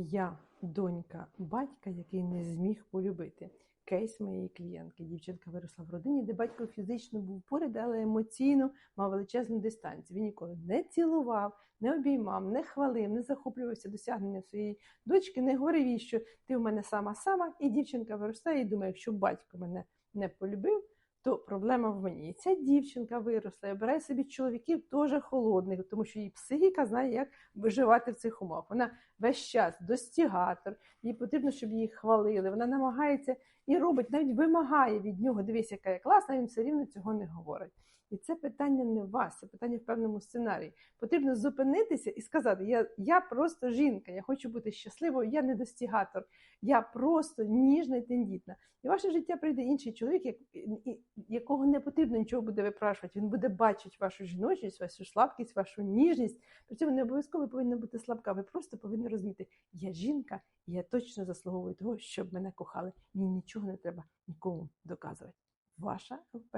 Я донька батька, який не зміг полюбити. Кейс моєї клієнтки. Дівчинка виросла в родині, де батько фізично був поряд, але емоційно мав величезну дистанцію. Він ніколи не цілував, не обіймав, не хвалив, не захоплювався досягненням своєї дочки, не говорив їй, що ти в мене сама сама, і дівчинка виростає і думає, якщо батько мене не полюбив, то проблема в мені. І ця дівчинка виросла і обирає собі чоловіків теж холодних, тому що її психіка знає, як виживати в цих умовах. Вона весь час достігатор, їй потрібно, щоб її хвалили. Вона намагається і робить, навіть вимагає від нього, дивись, яка я класна, він все рівно цього не говорить. І це питання не вас, це питання в певному сценарії. Потрібно зупинитися і сказати: я, я просто жінка, я хочу бути щасливою, я не достігатор, я просто ніжна і тендітна. І ваше життя прийде інший чоловік, як, якого не потрібно нічого буде випрашувати. Він буде бачити вашу жіночність, вашу слабкість, вашу ніжність. При цьому не обов'язково повинна бути слабка. Ви просто повинні розуміти, я жінка, і я точно заслуговую того, щоб мене кохали. Мені нічого не треба нікому доказувати. Ваша ЛП.